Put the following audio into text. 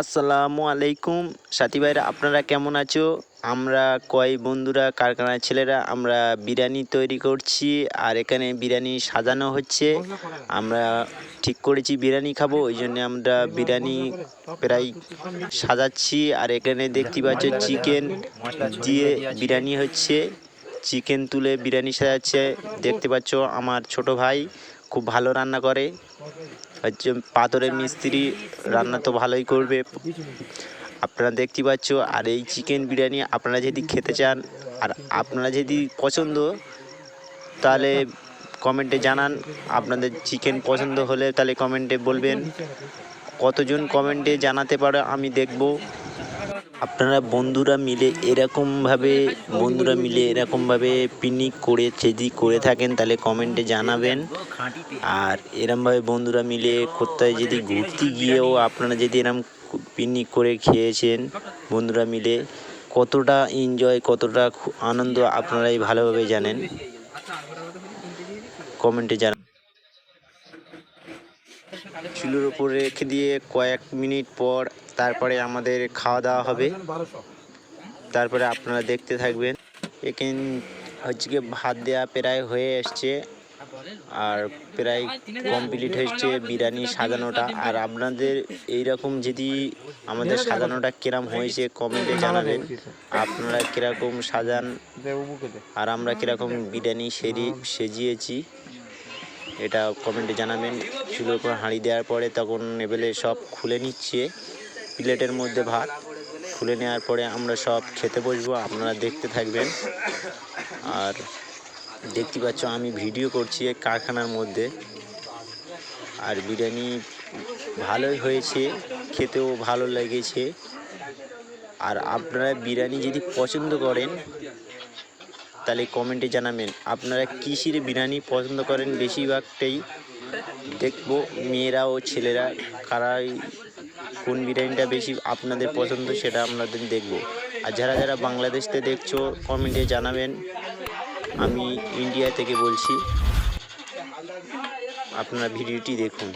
আসসালামু আলাইকুম। সাথী ভাইরা, আপনারা কেমন আছো? আমরা কয় বন্ধুরা, কারখানার ছেলেরা, আমরা বিরিয়ানি তৈরি করছি আর এখানে বিরিয়ানি সাজানো হচ্ছে। আমরা ঠিক করেছি বিরিয়ানি খাব, ওই জন্য আমরা বিরিয়ানি প্রায় সাজাচ্ছি। আর এখানে দেখতে পাচ্ছ চিকেন দিয়ে বিরিয়ানি হচ্ছে। চিকেন তুলে বিরিয়ানি সাজাচ্ছে। দেখতে পাচ্ছ আমার ছোট ভাই খুব ভালো রান্না করে। হচ্ছে পাথরের মিস্ত্রি, রান্না তো ভালোই করবে। আপনারা দেখতে পাচ্ছ, আর এই চিকেন বিরিয়ানি আপনারা যদি খেতে চান, আর আপনারা যদি পছন্দ, তাহলে কমেন্টে জানান। আপনাদের চিকেন পছন্দ হলে তাহলে কমেন্টে বলবেন। কতজন কমেন্টে জানাতে পারে, আমি দেখব। আপনারা বন্ধুরা মিলে এরকমভাবে, বন্ধুরা মিলে এরকমভাবে পিকনিক করে, যদি করে থাকেন, তাহলে কমেন্টে জানাবেন। আর এরমভাবে বন্ধুরা মিলে কোথায় যদি ঘুরতে গিয়েও আপনারা যদি এরম পিকনিক করে খেয়েছেন, বন্ধুরা মিলে কতটা এনজয় কতটা আনন্দ আপনারাই ভালোভাবে জানেন। কমেন্টে জানান চুলোর উপর রেখে দিয়ে কয়েক মিনিট পর তারপরে আমাদের খাওয়া দাওয়া হবে। তারপরে আপনারা দেখতে থাকবেন। এখান হচ্ছে ভাত দেওয়া প্রায় হয়ে এসছে। আর প্রায় কমপ্লিট হয়েছে বিরিয়ানি সাজানোটা। আর আপনাদের এইরকম যদি আমাদের সাজানোটা কিরম হয়েছে কমেন্টে জানাবেন। আপনারা কীরকম সাজান? আর আমরা কীরকম বিরিয়ানি সেরি সেজিয়েছি। এটা কমেন্টে জানাবেন। চুলোর উপর হাঁড়ি দেওয়ার পরে তখন এবেলে সব খুলে নিচ্ছে। প্লেটের মধ্যে ভাত। খুলে নেওয়ার পরে আমরা সব খেতে বসবো। আপনারা দেখতে থাকবেন। আর দেখতে পাচ্ছ, আমি ভিডিও করছি কারখানার মধ্যে। আর বিরিয়ানি ভালোই হয়েছে। খেতেও ভালো লেগেছে। আর আপনারা বিরিয়ানি যদি পছন্দ করেন তাহলে কমেন্টে জানাবেন, আপনারা কিসের বিরিয়ানি পছন্দ করেন? বেশিরভাগটাই দেখব মেয়েরা ও ছেলেরা কারাই কোন বিরিয়ানিটা বেশি আপনাদের পছন্দ সেটা আপনাদের দেখব। আর যারা যারা বাংলাদেশতে দেখছ কমেন্টে জানাবেন। আমি ইন্ডিয়া থেকে বলছি, আপনারা ভিডিওটি দেখুন।